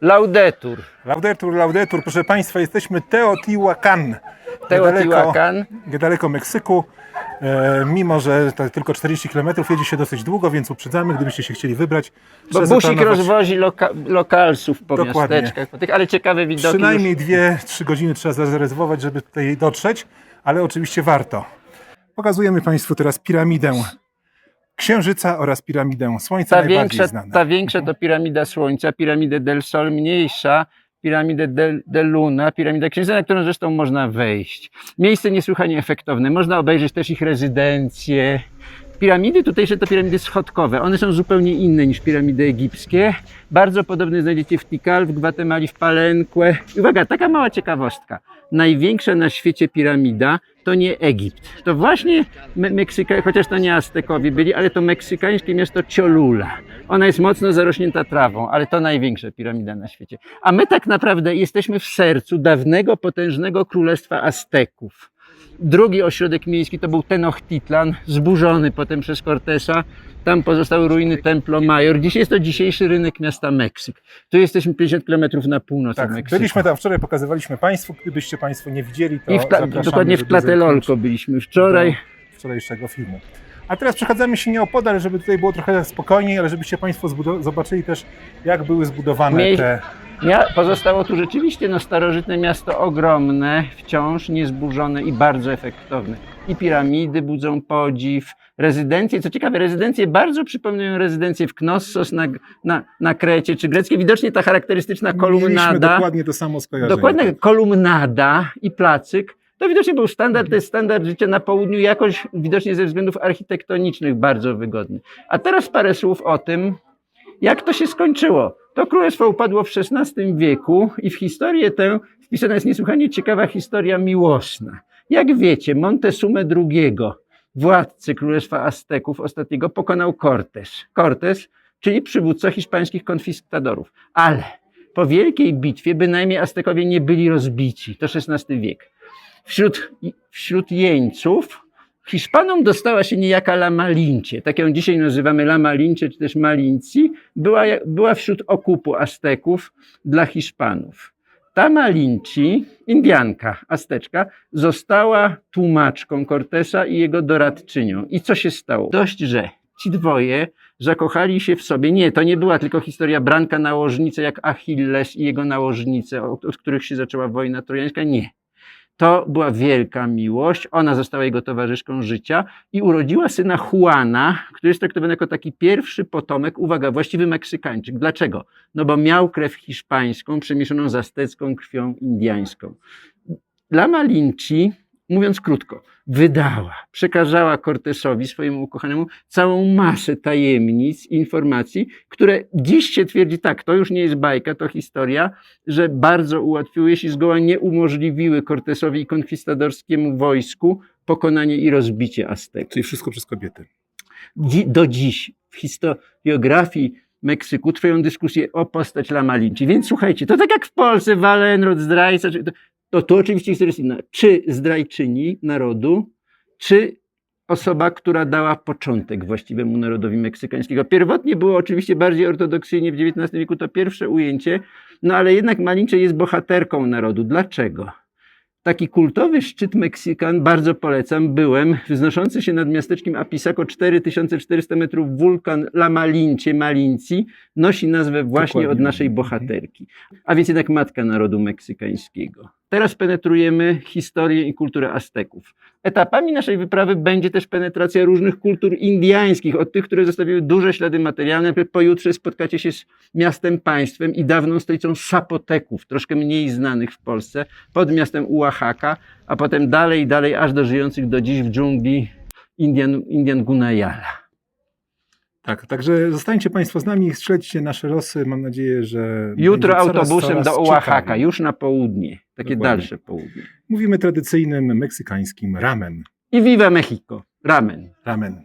Laudetur. Laudetur, laudetur, proszę Państwa, jesteśmy Teotihuacan. Teotihuacan. Niedaleko, Meksyku. E, mimo, że to tylko 40 km jedzie się dosyć długo, więc uprzedzamy, gdybyście się chcieli wybrać. Bo busik zaplanować rozwozi loka lokalsów po Dokładnie. miasteczkach, po tych, ale ciekawe widoki. Przynajmniej już. 2-3 godziny trzeba zarezerwować, żeby tutaj dotrzeć, ale oczywiście warto. Pokazujemy Państwu teraz piramidę Księżyca oraz piramidę Słońca, Ta najbardziej większa, znane. ta większa to piramida Słońca, piramidę del Sol mniejsza, piramidę del, del Luna, piramida Księżyca, na którą zresztą można wejść. Miejsce niesłychanie efektowne. Można obejrzeć też ich rezydencje. Piramidy tutejsze to piramidy schodkowe. One są zupełnie inne niż piramidy egipskie. Bardzo podobne znajdziecie w Tikal, w Gwatemali, w Palenque. Uwaga, taka mała ciekawostka. Największa na świecie piramida to nie Egipt. To właśnie Me Meksyka, chociaż to nie Aztekowie byli, ale to meksykańskie miasto Cholula. Ona jest mocno zarośnięta trawą, ale to największa piramida na świecie. A my tak naprawdę jesteśmy w sercu dawnego, potężnego królestwa Azteków. Drugi ośrodek miejski to był Tenochtitlan, zburzony potem przez Cortesa. Tam pozostały ruiny Templo Mayor. Dziś jest to dzisiejszy rynek miasta Meksyk. Tu jesteśmy 50 km na północ od Tak, Meksyku. byliśmy tam wczoraj, pokazywaliśmy Państwu. Gdybyście Państwo nie widzieli, to I w dokładnie w zerknąć byliśmy wczoraj. wczorajszego filmu. A teraz przechadzamy się nieopodal, żeby tutaj było trochę spokojniej, ale żebyście Państwo zobaczyli też, jak były zbudowane Mie- te... Pozostało tu rzeczywiście no, starożytne miasto ogromne, wciąż niezburzone i bardzo efektowne. I piramidy budzą podziw, rezydencje, co ciekawe, rezydencje bardzo przypominają rezydencje w Knossos na, na, na Krecie, czy greckie. Widocznie ta charakterystyczna Mieliśmy kolumnada, dokładnie to samo skojarzenie. dokładnie kolumnada i placyk, to widocznie był standard, to jest standard życia na południu, jakoś widocznie ze względów architektonicznych bardzo wygodny. A teraz parę słów o tym, jak to się skończyło. To królestwo upadło w XVI wieku i w historię tę wpisana jest niesłychanie ciekawa historia miłosna. Jak wiecie, Montezumę II, władcy królestwa Azteków ostatniego, pokonał Cortés. Cortés, czyli przywódca hiszpańskich konkwistadorów. Ale po wielkiej bitwie bynajmniej Aztekowie nie byli rozbici. To XVI wiek. Wśród, wśród jeńców Hiszpanom dostała się niejaka La Malincie, tak ją dzisiaj nazywamy La Malincie czy też Malinci, była, była wśród okupu Azteków dla Hiszpanów. Ta Malinci, Indianka, Azteczka, została tłumaczką Cortesa i jego doradczynią. I co się stało? Dość, że ci dwoje zakochali się w sobie. Nie, to nie była tylko historia Branka nałożnicy jak Achilles i jego nałożnice, od, od których się zaczęła wojna trojańska. Nie. To była wielka miłość. Ona została jego towarzyszką życia i urodziła syna Juana, który jest traktowany jako taki pierwszy potomek, uwaga, właściwy Meksykańczyk. Dlaczego? No bo miał krew hiszpańską przemieszaną z aztecką krwią indiańską. Dla Malinci, mówiąc krótko, wydała, przekazała Cortesowi, swojemu ukochanemu, całą masę tajemnic, informacji, które dziś się twierdzi, tak, to już nie jest bajka, to historia, że bardzo ułatwiły, jeśli zgoła nie umożliwiły Cortesowi i konkwistadorskiemu wojsku pokonanie i rozbicie Azteków. Czyli wszystko przez kobiety. Dzi- do dziś w historiografii Meksyku trwają dyskusje o postać La Malinci. Więc słuchajcie, to tak jak w Polsce, Walenrod, zdrajca, to, to tu oczywiście historia jest inna. Czy zdrajczyni narodu, czy osoba, która dała początek właściwemu narodowi meksykańskiego. Pierwotnie było oczywiście bardziej ortodoksyjnie w XIX wieku to pierwsze ujęcie, no ale jednak Malinche jest bohaterką narodu. Dlaczego? Taki kultowy szczyt Meksykan, bardzo polecam, byłem, wznoszący się nad miasteczkiem Apisaco 4400 metrów wulkan La Malincie, Malinci, nosi nazwę właśnie Dokładnie. od naszej bohaterki. A więc jednak matka narodu meksykańskiego. Teraz penetrujemy historię i kulturę Azteków. Etapami naszej wyprawy będzie też penetracja różnych kultur indiańskich, od tych, które zostawiły duże ślady materialne. Pojutrze spotkacie się z miastem państwem i dawną stolicą Sapoteków, troszkę mniej znanych w Polsce, pod miastem Oaxaca, a potem dalej, dalej, aż do żyjących do dziś w dżungli Indian, Indian Gunayala. Tak, także zostańcie Państwo z nami, śledźcie nasze losy. Mam nadzieję, że. Jutro coraz, autobusem coraz do Oaxaca, już na południe, takie Dokładnie. dalsze południe. Mówimy tradycyjnym meksykańskim ramen. I viva Mexico, ramen. Ramen.